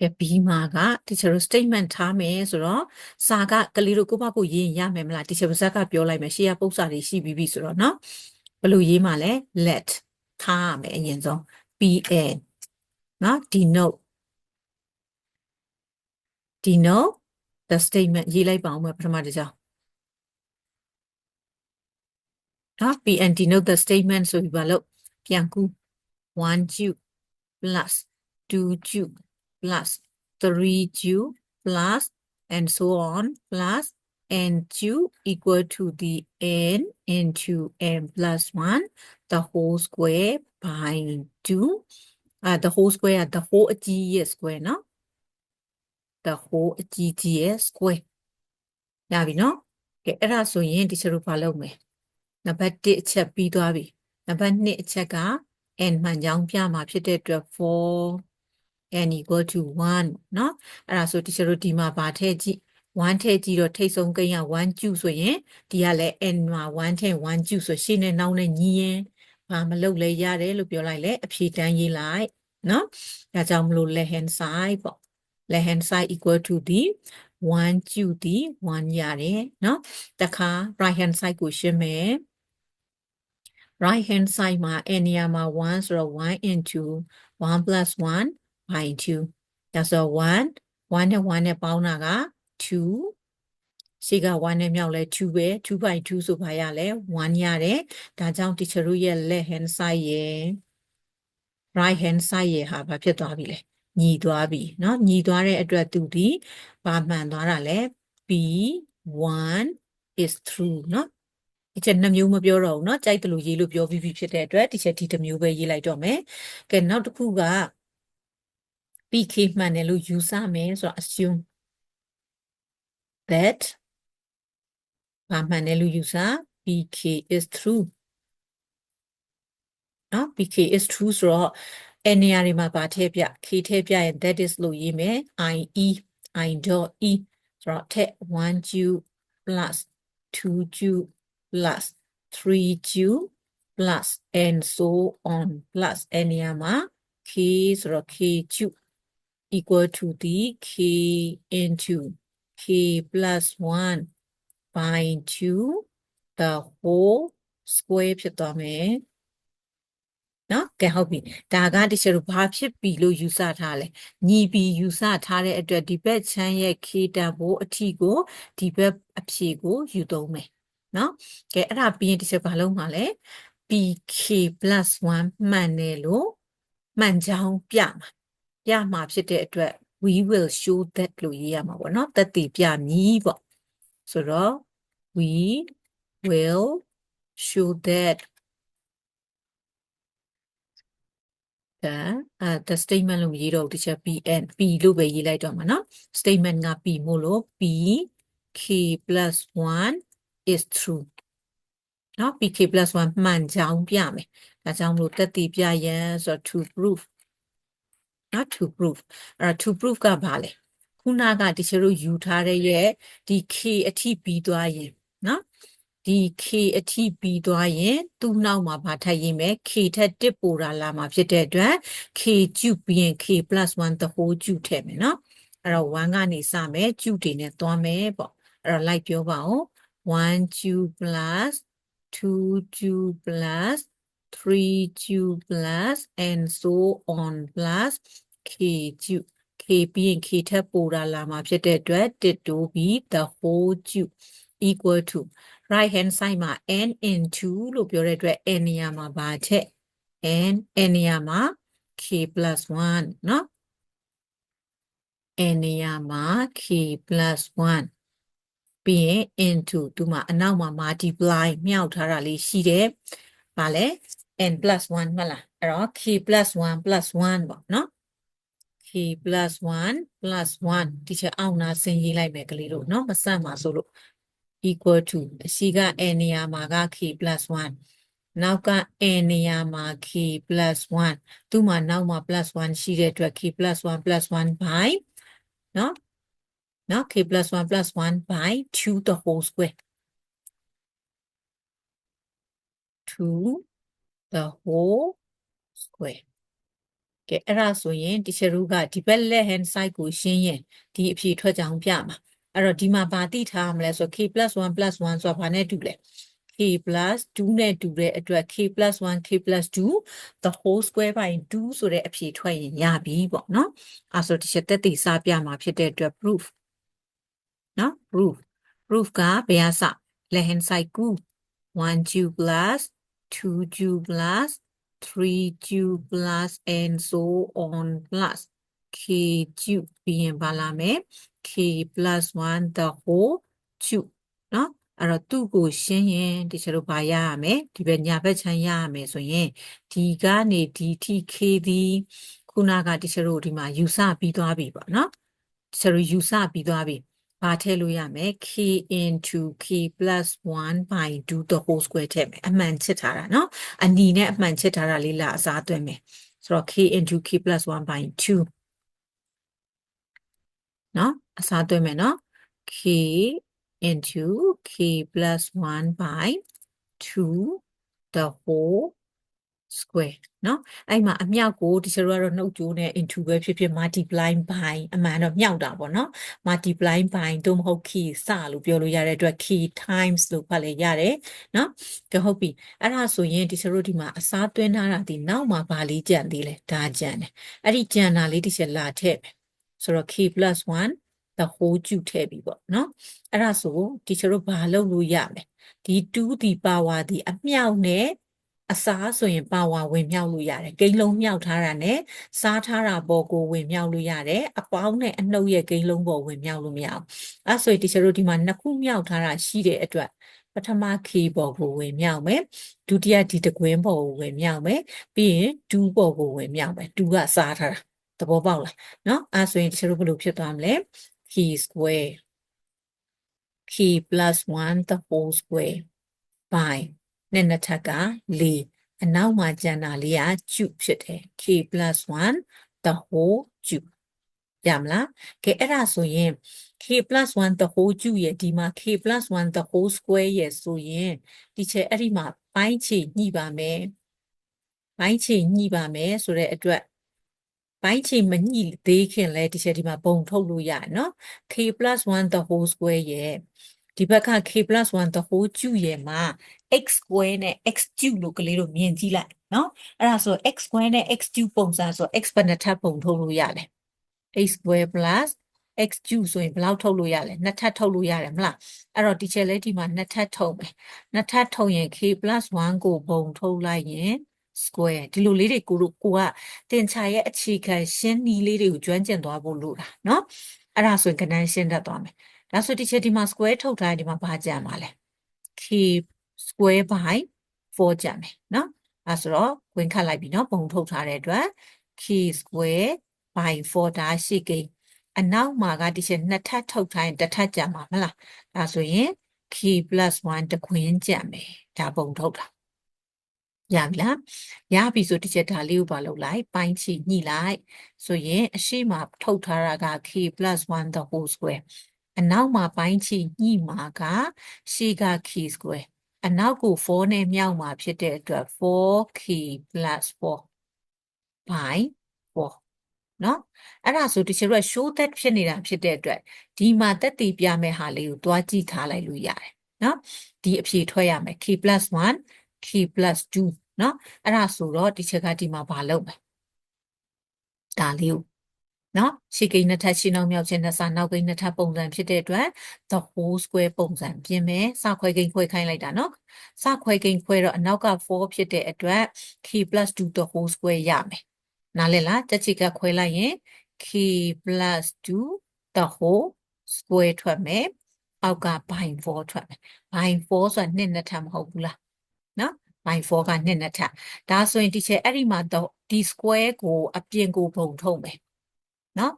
ကဲ B မှာက teacher တို့ statement ထားမယ်ဆိုတော့စာကကလေးတို့ကိုယ့်ဘာကိုယ်ရေးရင်ရမယ်မလား teacher ပါဇက်ကပြောလိုက်မယ်ရှေ့ကပု္ပ္ပစာတွေရှိပြီးပြီဆိုတော့เนาะဘယ်လိုရေးမှာလဲ let ထားရမယ်အရင်ဆုံး pn เนาะ denote denote the statement ရေးလိုက်ပါဦးမယ်ပထမတစ်ကြောင်းเนาะ pn denote the statement ဆိုပြီးပါလို့ပြန်ကူ 1 juice plus 2 juice plus 3u plus and so on plus n2 equal to the n into n plus 1 the whole square by 2 uh, the whole square the whole အကြီးရဲ့ square no? The whole အကြီးကြီးရဲ့ square. ရပြီနော်?ကဲအဲ့ဒါဆိုရင်ဒီချက်တို့ဘာလုပ်မလဲနံပါတ်1အချက်ပြီးသွားပြီနံပါတ်2အချက်က n မှန်ကြောင်းပြမှာဖြစ်တဲ့အတွက်4 n equal to 1เนาะအဲ့ဒါဆိုတချို့တို့ဒီမှာဗာထည့်ကြည့်1ထည့်ကြည့်တော့ထိတ်ဆုံးကိန်းက1ကျုဆိုရင်ဒီကလည်း n မှာ1ထည့်1ကျုဆိုရှေ့နဲ့နောက်နဲ့ညီရင်ဘာမလုပ်လဲရတယ်လို့ပြောလိုက်လေအဖြေတန်းရေးလိုက်เนาะဒါကြောင့်မလို့ left hand side ပေါ့ left hand side equal to ဒီ1ကျုဒီ1ရတယ်เนาะတခါ right hand side ကိုရှင်းမယ် right hand side မှာ n နေရာမှာ1ဆိုတော့1 into 1 plus 1 by 2ဒါဆို1 1နဲ့1နဲ့ပေါင်းတာက2ရှိက1နဲ့မြောက်လဲ2ပဲ2 by 2ဆိုပါရလဲ1ရတယ်ဒါကြောင့် teacher တို့ရဲ့ left hand side ရဲ့ right hand side ရဲ့ဟာဘာဖြစ်သွားပြီလဲညီသွားပြီเนาะညီသွားတဲ့အတွက်သူဒီဘာမှန်သွားတာလဲ b1 is true เนาะဒီချက်နှစ်မျိုးမပြောတော့ဘူးเนาะကြိုက်တယ်လို့ရေးလို့ပြောပြီးပြီဖြစ်တဲ့အတွက်ဒီချက်ဒီတစ်မျိုးပဲရေးလိုက်တော့မယ်ကဲနောက်တစ်ခုက PK မှန်တယ်လို့ယူဆမယ်ဆိုတော့ assume that ဘာမှန်တယ်လို့ယူဆ PK is true နော် PK is true ဆိုတော့အဲ့နေရာတွေမှာဗာထည့်ပြ K ထည့်ပြရင် that is လို့ရေးမယ် IE I dot E ဆိုတော့ထည့်1 ju plus 2 ju plus 3 ju plus and so on plus အဲ့နေရာမှာ K ဆိုတော့ K ju Equal to the k into k plus 1 by 2 the whole square ဖြစ်သွားမယ်နော်ကဲဟုတ်ပြီဒါကတချို့ဘာဖြစ်ပြီလို့ယူဆထားလဲညီပြီယူဆထားတဲ့အတွက်ဒီဘက်ချမ်းရဲ့ k တန်ဖို့အထီကိုဒီဘက်အဖြေကိုယူသုံးမယ်နော်ကဲအဲ့ဒါပြီးရင်တချို့ဘာလုံးမှာလဲ pk plus 1မှန်တယ်လို့မှန်ကြောင်းပြမှာ ပြမှာဖြစ်တဲ့အတွက် we will show that လို့ရေးရမှာပေါ့နော်သက်တည်ပြမည်ပေါ့ဆိုတော့ we will show that the uh the statement လို့မရေးတော့ဘူးတခြား pn p လို့ပဲရေးလိုက်တော့မှာနော် statement က p မို့လို့ p k 1 is true နော် pk 1မှန်ကြောင်းပြမယ်ဒါကြောင့်မလို့တက်တည်ပြရန်ဆိုတော့ to prove နော် to prove အဲ့တော့ to prove ကဘာလဲခုနကတချို့တို့ယူထားတဲ့ရဲ့ဒီ k အထိပြီးသွားရင်နော်ဒီ k အထိပြီးသွားရင်သူ့နောက်မှာဘာထပ်ရေးမယ် k ထက်တစ်ပိုတာလာမှာဖြစ်တဲ့အတွက် k ကျုပြီးရင် k 1 the whole ကျုထည့်မယ်နော်အဲ့တော့1ကနေစမယ်ကျုတွေနဲ့သွားမယ်ပေါ့အဲ့တော့ like ပြောပါဦး1 cube plus 2 cube plus 3 cube plus and so on plus k cube k ပြီးရင် k ထပ်ပိုတာလာမှာဖြစ်တဲ့အတွက်တစ်တိုးပြီး the whole cube equal to right hand side မှာ n into လို့ပြောတဲ့အတွက် n နေရာမှာပါထက် n n နေရာမှာ k 1เนาะ n နေရာမှာ k 1ပြီးရင် into သူမှာအနောက်မှာ multiply မြောက်ထားတာလေးရှိတယ်။ဘာလဲ n plus 1မှတ်လားအဲ့တော့ k plus 1 plus 1ပေါ့နော် k plus 1 plus 1ဒီချက်အောင်နာဆင်းရေးလိုက်မယ်ကလေးတို့နော်မဆန့်ပါဆိုလို့ equal to အရှိက n နေရာမှာက k plus 1နောက်က n နေရာမှာ k plus 1သူ့မှာနောက်မှာ plus 1ရှိတဲ့အတွက် k plus 1 plus 1 by နော်နော် k plus 1 plus 1 by 2 the whole square 2 the whole square ကဲအဲ့ဒါဆိုရင် teacher တို့ကဒီဘက် left hand side ကိုရှင်းရင်ဒီအဖြေထွက်ကြအောင်ပြမှာအဲ့တော့ဒီမှာဗာတိထားမလဲဆို k 1 1 ဆိုတာဘာနဲ့တူလဲ k 2နဲ့တူတဲ့အတွက် k 1 k 2 the whole square by 2ဆိုတဲ့အဖြေထွက်ရင်ရပြီပေါ့နော်အဲ့ဆို teacher တက်တည်စပြမှာဖြစ်တဲ့အတွက် proof နော် proof proof ကဘယ်အစ left hand side ကူ1 q plus 2 q plus 3q plus and so on plus k q ပြီးရင်ပါလာမယ် k plus 1 the whole q เนาะအဲ့တော့သူ့ကိုရှင်းရင်ဒီချေတို့ဘာရရမယ်ဒီဘက်ညာဘက်ခြမ်းရရမယ်ဆိုရင်ဒီကနေဒီထိ k ဒီခုနကဒီချေတို့ဒီမှာယူဆပြီးသွားပြီပေါ့เนาะဒီချေတို့ယူဆပြီးသွားပြီ ဘာထည့်လို့ရမလဲ k into k plus 1 by 2 the whole square ထည့်မယ်အမှန်ချစ်ထားတာเนาะအနီနဲ့အမှန်ချစ်ထားတာလေးလာအစားသွင်းမယ်ဆိုတော့ k into k plus 1 by 2เนาะအစားသွင်းမယ်เนาะ k into k plus 1 by 2 the whole square เนาะအဲ့မှာအမြောက်ကိုဒီချေတို့ကတော့နှုတ်ကြိုးနဲ့ into ပဲဖြစ်ဖြစ် multiply by အမှန်တော့မြောက်တာပေါ့เนาะ multiply by တို့မဟုတ် key စလို့ပြောလို့ရတဲ့အတွက် key times လို့ဖတ်လဲရတယ်เนาะကဲဟုတ်ပြီအဲ့ဒါဆိုရင်ဒီချေတို့ဒီမှာအစားသွင်းထားတာဒီနောက်မှာဘာလေးကြံသေးလဲဒါကြံတယ်အဲ့ဒီကြံတာလေးဒီချက်လာထည့်မယ်ဆိုတော့ k plus 1 the whole ကျူထည့်ပြီပေါ့เนาะအဲ့ဒါဆိုဒီချေတို့ဘာလုပ်လို့ရမလဲဒီ2ဒီ power ဒီအမြောက်နဲ့ အစားဆိုရင်ပါဝါဝင်မြောက်လို့ရတယ်ဂိမ်းလုံးမြောက်ထားတာနဲ့စားထားတာပေါ်ကိုဝင်မြောက်လို့ရတယ်အပေါင်းနဲ့အနှုတ်ရဲ့ဂိမ်းလုံးပေါ်ဝင်မြောက်လို့မရအောင်အဲဆိုရင်တချို့တို့ဒီမှာနှစ်ခုမြောက်ထားတာရှိတဲ့အတွက်ပထမ k ပေါ်ကိုဝင်မြောက်မယ်ဒုတိယဒီတကွင်းပေါ်ကိုဝင်မြောက်မယ်ပြီးရင်2ပေါ်ကိုဝင်မြောက်မယ်2ကစားထားတာသဘောပေါက်လားเนาะအဲဆိုရင်တချို့တို့ဘယ်လိုဖြစ်သွားမလဲ k square k plus 1 the whole square by နဲ့နှစ်ထပ်က4အနောက်မှာကျန်တာလေးကကျုဖြစ်တယ် k 1 the whole ကျုရမလားကဲအဲ့ဒါဆိုရင် k 1 the whole ကျုရဲ့ဒီမှာ k 1 the whole square ရဲ့ဆိုရင်ဒီချက်အဲ့ဒီမှာပိုင်းခြေညှိပါမယ်ပိုင်းခြေညှိပါမယ်ဆိုတဲ့အတွက်ပိုင်းခြေမညှိသေးခင်လဲဒီချက်ဒီမှာပုံထုတ်လို့ရတယ်နော် k 1 the whole square ရဲ့ ဒီဘက်က k plus 1 the whole ကျူရဲ့မှာ x square နဲ့ x ကျူလို့ကလေးတို့မြင်ကြည့်လိုက်နော်အဲ့ဒါဆို x square နဲ့ x ကျူပုံစံဆို x ဘယ်နှစ်ထပ်ပုံထုတ်လို့ရလဲ x square plus x ကျူဆိုရင်ဘယ်လောက်ထုတ်လို့ရလဲနှစ်ထပ်ထုတ်လို့ရတယ်မလားအဲ့တော့ဒီချက်လေးဒီမှာနှစ်ထပ်ထုတ်မယ်နှစ်ထပ်ထုတ်ရင် k plus 1ကိုပုံထုတ်လိုက်ရင် square ဒီလိုလေးတွေကိုတို့ကိုကတင်ချာရဲ့အခြေခံရှင်းနီးလေးတွေကိုကျွမ်းကျင်သွားဖို့လိုတာเนาะအဲ့ဒါဆိုရင်ကဏ္ဍရှင်းတတ်သွားမယ် ဒါဆိုဒီချက်ဒီမှာ square ထုတ်ထားရင်ဒီမှာဘာကြံပါလဲ k square by 4ကြံမယ်နော်အဲဆိုတော့ဝင်ခတ်လိုက်ပြီနော်ပုံထုတ်ထားတဲ့အတွက် k square by 4ဒါရှိကိန်းအနောက်မှာကဒီချက်နှစ်ထပ်ထုတ်ထားရင်တစ်ထပ်ကြံပါမလားဒါဆိုရင် k 1တခွင်းကြံမယ်ဒါပုံထုတ်တာရပြီလားရပြီဆိုတစ်ချက်ဒါလေးကိုပါလုပ်လိုက်ပိုင်းချီညှိလိုက်ဆိုရင်အရှိမထုတ်ထားတာက k 1 the whole square အနောက်မှာပိုင်းချီညှိမှာကရှေ့က key square အနောက်ကို4နဲ့မြောက်မှာဖြစ်တဲ့အတွက် 4k plus 4 by 4နော်အဲ့ဒါဆိုတချို့က show that ဖြစ်နေတာဖြစ်တဲ့အတွက်ဒီမှာတက်တည်ပြမဲ့ဟာလေးကိုတွားကြည့်ထားလိုက်လို့ရတယ်နော်ဒီအဖြေထွက်ရမယ် k plus 1 k plus 2နော်အဲ့ဒါဆိုတော့ဒီချက်ကဒီမှာဘာလုပ်မလဲဒါလေးကို နော်ရှေ့ကိန်းနှစ်ထပ်ရှင်းအောင်မြောက်ခြင်းနှစ်ဆနောက်ကိန်းနှစ်ထပ်ပုံစံဖြစ်တဲ့အတွက် the whole square ပုံစံပြင်မယ်စခွဲကိန်းခွဲခိုင်းလိုက်တာနော်စခွဲကိန်းခွဲတော့အနောက်က4ဖြစ်တဲ့အတွက် k 2 the whole square ရမယ်နားလည်လားတက်ချီကခွဲလိုက်ရင် k 2 the whole square ထွက်မယ်အောက်က by 4ထွက်မယ် by 4ဆိုတာနှစ်နှစ်ထပ်မဟုတ်ဘူးလားနော် by 4ကနှစ်နှစ်ထပ်ဒါဆိုရင်ဒီချက်အဲ့ဒီမှာဒီ square ကိုအပြင်ကိုပုံထုတ်မယ် နော်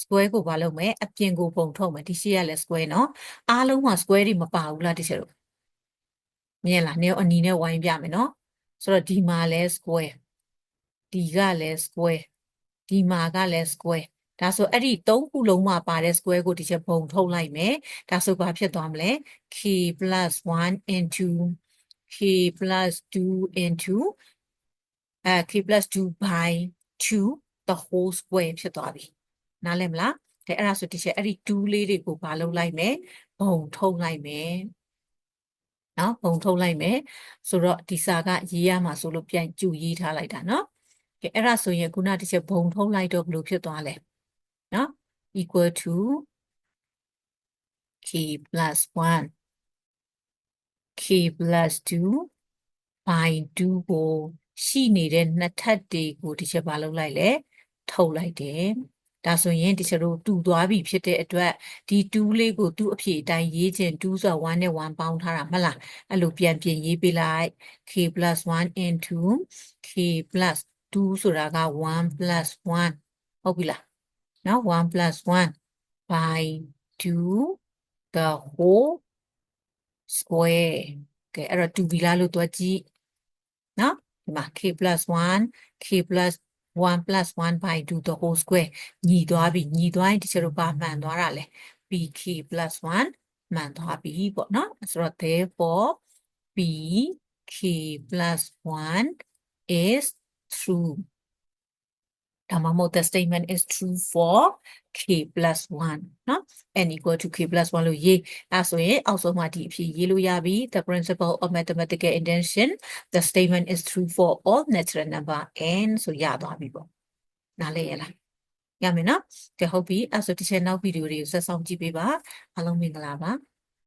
square ကိုဘာလုပ်မလဲအပြင်ကိုပုံထုတ်မယ်ဒီရှိရလဲ square နော်အားလုံးမှာ square တွေမပါဘူးလားတချို့တို့မြင်လားနေအနီနဲ့ဝိုင်းပြမယ်နော်ဆိုတော့ဒီမှာလဲ square ဒီကလဲ square ဒီမှာကလဲ square ဒါဆိုအဲ့ဒီ၃ခုလုံးမှာပါတဲ့ square ကိုဒီချက်ပုံထုတ်လိုက်မယ်ဒါဆိုဘာဖြစ်သွားမလဲ k 1 into k 2 into အဲ k 2 by 2 the whole square ဖြစ်သွားပြီ နားလည်မလားကဲအဲ့ဒါဆိုဒီချက်အဲ့ဒီ2လေးတွေကိုဘာလုပ်လိုက်မယ်ဘုံထုတ်လိုက်မယ်နော်ဘုံထုတ်လိုက်မယ်ဆိုတော့ဒီစာကရေးရမှာဆိုလို့ပြန်ကြူရေးထားလိုက်တာနော်ကဲအဲ့ဒါဆိုရင်ခုနဒီချက်ဘုံထုတ်လိုက်တော့ဘယ်လိုဖြစ်သွားလဲနော် equal to k plus 1 k plus 2 by 2ကိုရှိနေတဲ့နှစ်ထပ်တွေကိုဒီချက်ဘာလုပ်လိုက်လဲထုတ်လိုက်တယ် ဒါဆိုရင်ဒီချက်တို့တူသွားပြီဖြစ်တဲ့အတွက်ဒီ2လေးကို2အဖြစ်အတိုင်းရေးခြင်း2ဆိုတာ1နဲ့1ပေါင်းထားတာမဟုတ်လားအဲ့လိုပြန်ပြင်ရေးပေးလိုက် k plus 1 into k plus 2ဆိုတာက1 plus 1ဟုတ်ပြီလားနော်1 plus 1 by 2 the whole square ကဲအဲ့တော့2ပြီလားလို့သွားကြည့်နော်ဒီမှာ k plus 1 k plus 1 plus 1 by 2 the whole square ညီသွားပြီညီသွားရင်ဒီချက်တို့ပါမှန်သွားတာလေ pk plus 1မှန်သွားပြီပေါ့နော်ဆိုတော့ therefore pk plus 1 is true ဒါမှမဟုတ် the statement is true for k plus 1เนาะ n equal to k plus 1လို့ရေးအဲဆိုရင်အောက်ဆုံးမှာဒီအဖြစ်ရေးလို့ရပြီ the principle of mathematical intention the statement is true for all natural number n ဆိုရသွားပြီပေါ့နားလည်ရလားရမယ်နော်ကဲဟုတ်ပြီအဲဆိုဒီချက်နောက်ဗီဒီယိုတွေကိုဆက်ဆောင်ကြည့်ပေးပါအားလုံးမင်္ဂလာပါ